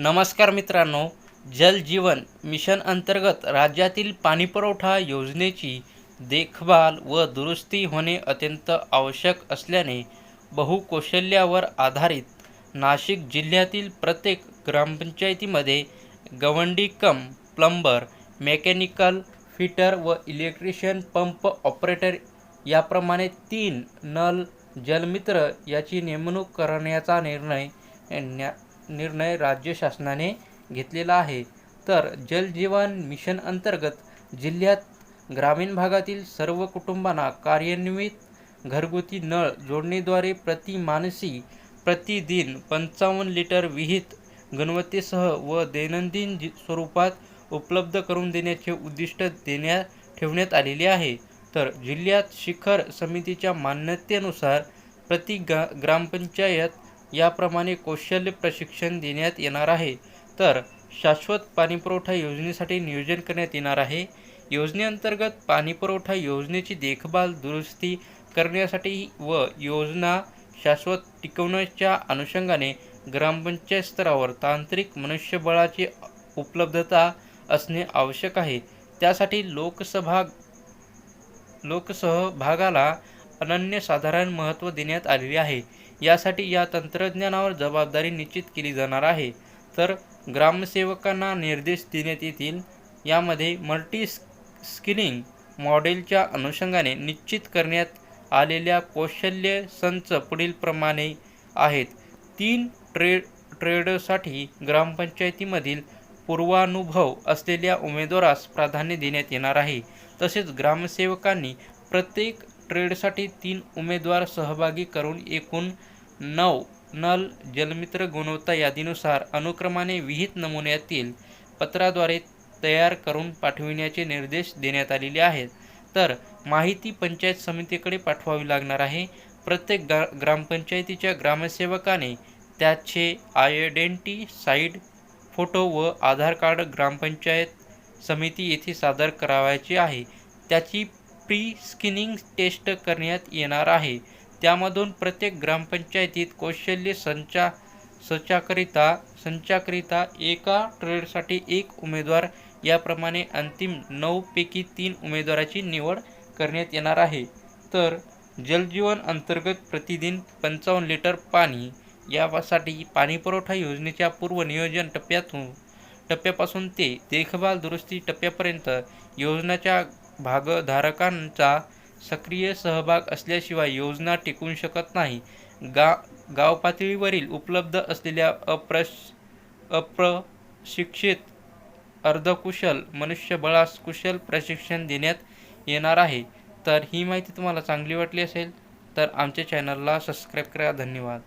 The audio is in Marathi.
नमस्कार मित्रांनो जल जीवन मिशन अंतर्गत राज्यातील पाणीपुरवठा योजनेची देखभाल व दुरुस्ती होणे अत्यंत आवश्यक असल्याने बहुकौशल्यावर आधारित नाशिक जिल्ह्यातील प्रत्येक ग्रामपंचायतीमध्ये गवंडी कम प्लंबर मेकॅनिकल फिटर व इलेक्ट्रिशियन पंप ऑपरेटर याप्रमाणे तीन नल जलमित्र याची नेमणूक करण्याचा निर्णय न्या निर्णय राज्य शासनाने घेतलेला आहे. तर जलजीवन मिशन अंतर्गत जिल्ह्यात ग्रामीण भागातील सर्व कुटुंबांना कार्यान्वित घरगुती नळ जोडणीद्वारे प्रति मानसी प्रतिदिन पंचावन्न लिटर विहित गुणवत्तेसह व दैनंदिन जी स्वरूपात उपलब्ध करून देण्याचे उद्दिष्ट देण्यात ठेवण्यात आलेले आहे. तर जिल्ह्यात शिखर समितीच्या मान्यतेनुसार प्रति गा ग्रामपंचायत याप्रमाणे कौशल्य प्रशिक्षण देण्यात येणार आहे. तर शाश्वत पाणीपुरवठा योजनेसाठी नियोजन करण्यात येणार आहे. योजनेअंतर्गत पाणीपुरवठा योजनेची देखभाल दुरुस्ती करण्यासाठी व योजना शाश्वत टिकवण्याच्या अनुषंगाने ग्रामपंचायत स्तरावर तांत्रिक मनुष्यबळाची उपलब्धता असणे आवश्यक आहे. त्यासाठी लोकसभा लोकसहभागाला अनन्यसाधारण महत्त्व देण्यात आलेले आहे. यासाठी या तंत्रज्ञानावर जबाबदारी निश्चित केली जाणार आहे. तर ग्रामसेवकांना निर्देश देण्यात येतील. यामध्ये मल्टी स्किलिंग मॉडेलच्या अनुषंगाने निश्चित करण्यात आलेल्या कौशल्य संच पुढीलप्रमाणे आहेत. तीन ट्रेड ट्रेडसाठी ग्रामपंचायतीमधील पूर्वानुभव असलेल्या उमेदवारास प्राधान्य देण्यात येणार आहे. तसेच ग्रामसेवकांनी प्रत्येक ट्रेडसाठी तीन उमेदवार सहभागी करून एकूण नऊ नल जलमित्र गुणवत्ता यादीनुसार अनुक्रमाने विहित नमुन्यातील पत्राद्वारे तयार करून पाठविण्याचे निर्देश देण्यात आलेले आहेत. तर माहिती पंचायत समितीकडे पाठवावी लागणार आहे. प्रत्येक गा ग्रामपंचायतीच्या ग्रामसेवकाने त्याचे आयडेंटिसाईड फोटो व आधार कार्ड ग्रामपंचायत समिती येथे सादर करावायचे आहे. त्याची प्री स्किनिंग टेस्ट करण्यात येणार आहे. त्यामधून प्रत्येक ग्रामपंचायतीत कौशल्य संचा संचाकरिता संचाकरिता एका ट्रेडसाठी एक उमेदवार याप्रमाणे अंतिम नऊपैकी तीन उमेदवाराची निवड करण्यात येणार आहे. तर जलजीवन अंतर्गत प्रतिदिन पंचावन्न लिटर पाणी यासाठी पाणीपुरवठा योजनेच्या पूर्वनियोजन टप्प्यातून टप्प्यापासून ते देखभाल दुरुस्ती टप्प्यापर्यंत योजनेच्या भागधारकांचा सक्रिय सहभाग असल्याशिवाय योजना टिकू शकत नाही. गा गाव पातळीवरील उपलब्ध असलेल्या अप्रश अप्रशिक्षित अर्धकुशल मनुष्यबळास कुशल प्रशिक्षण देण्यात येणार आहे. तर ही माहिती तुम्हाला चांगली वाटली असेल तर आमच्या चॅनलला सबस्क्राईब करा. धन्यवाद.